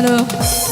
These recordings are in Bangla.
হ্যালো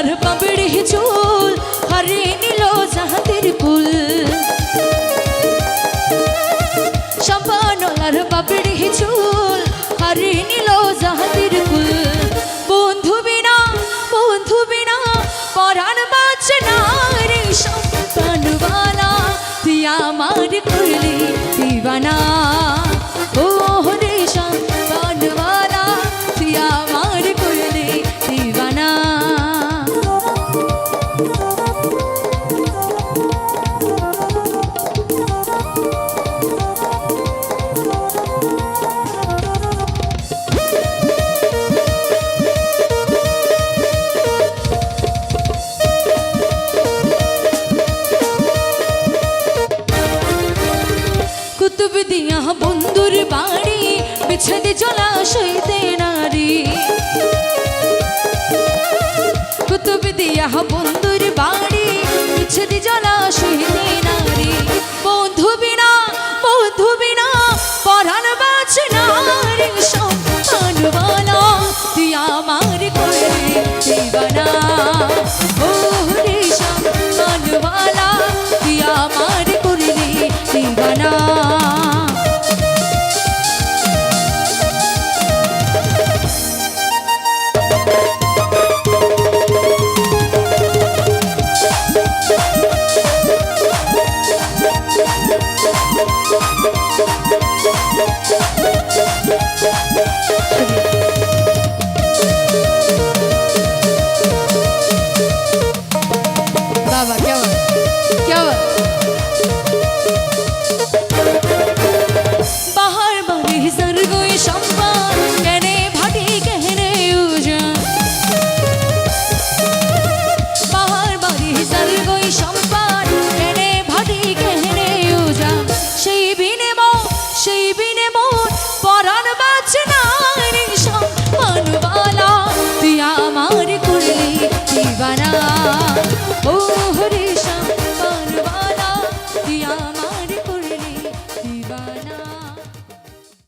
সম্পানলার পাবড়ি চুল হারিয়ে নিল জাহাতের কুল সম্পানলার পাবড়ি চুল হারিয়ে নিল জাহাতের কুল বন্ধু বিনা বন্ধু বিনা, পরাণ বাঁচে না রে সম্পানওয়ালা তুই আমার করলি দিয়া বন্ধুর বাড়ি বিছাদে জলাশয়তে নারী। কুতুব দিয়া বন্ধুর বাড়ি বিছাদে জলাশয়তে নারী। বন্ধু বিনা বন্ধু বিনা, পরাণ বাঁচে না রে সম্মানওয়ালা তুই করলি দিবানা।